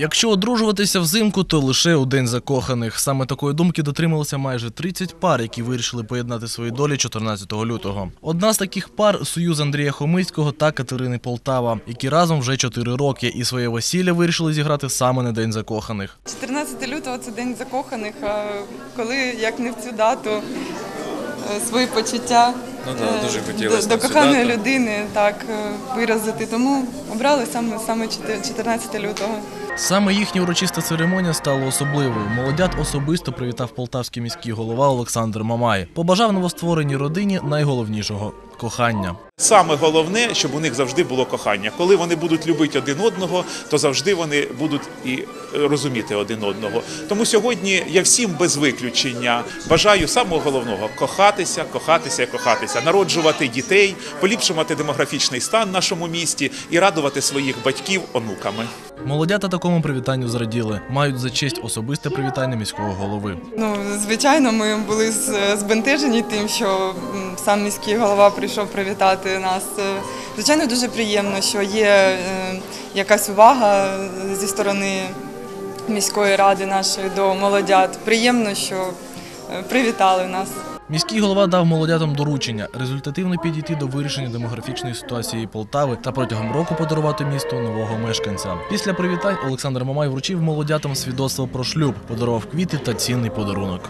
Якщо одружуватися взимку, то лише у день закоханих. Саме такої думки дотрималося майже 30 пар, які вирішили поєднати свої долі 14 лютого. Одна з таких пар союз Андрія Хомицького та Катерини Полтава, які разом вже 4 роки, і своє весілля вирішили зіграти саме на день закоханих. 14 лютого це день закоханих. А коли як не в цю дату свої почуття Ну да, е, дуже хотілося до, до коханої сюди, людини так е, виразити. Тому обрали саме саме 14 лютого. Саме їхня урочиста церемонія стала особливою. Молодят особисто привітав полтавський міський голова Олександр Мамай. Побажав новоствореній родині найголовнішого кохання. Саме головне, щоб у них завжди було кохання. Коли вони будуть любити один одного, то завжди вони будуть і е, розуміти один одного. Тому сьогодні я всім без виключення бажаю самого головного кохатися, кохатися і кохатися, народжувати дітей, поліпшувати демографічний стан в нашому місті і радувати своїх батьків онуками. Молодята такому привітанню зраділи. Мають за честь особисте привітання міського голови. Ну, звичайно, ми були збентежені тим, що сам міський голова прийшов привітати нас. Е, Звичайно, дуже приємно, що є е, якась увага зі сторони міської ради нашої до молодят. Приємно, що е, привітали нас. Міський голова дав молодятам доручення результативно підійти до вирішення демографічної ситуації Полтави та протягом року подарувати місту нового мешканця. Після привітань Олександр Мамай вручив молодятам свідоцтво про шлюб, подарував квіти та цінний подарунок.